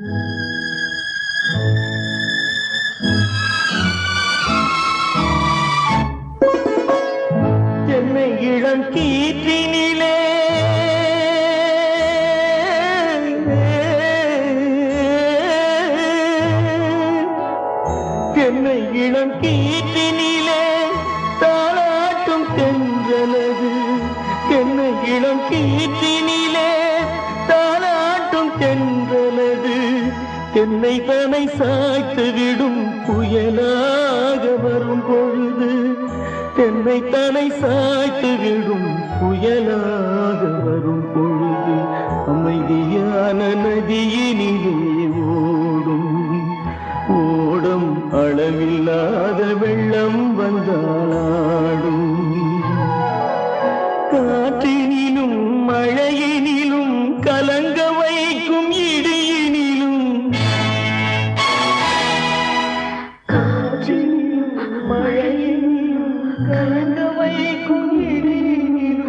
சென்னை இளம் கீற்றினிலே. சென்னை இளம் கீற்றினிலே தாளாட்டும் தென்றலது. சென்னை இளம் கீற்றினிலே தாளாட்டும் தென்னை தானை சாய்த்து விடும் புயலாக வரும் பொழுது தென்னை தானை சாய்த்து விடும் புயலாக வரும் பொழுது அமைதியான நதியினிலே ஓடும். ஓடும் அளவில்லாத வெள்ளம் வந்தாளா కలగవైకు నేను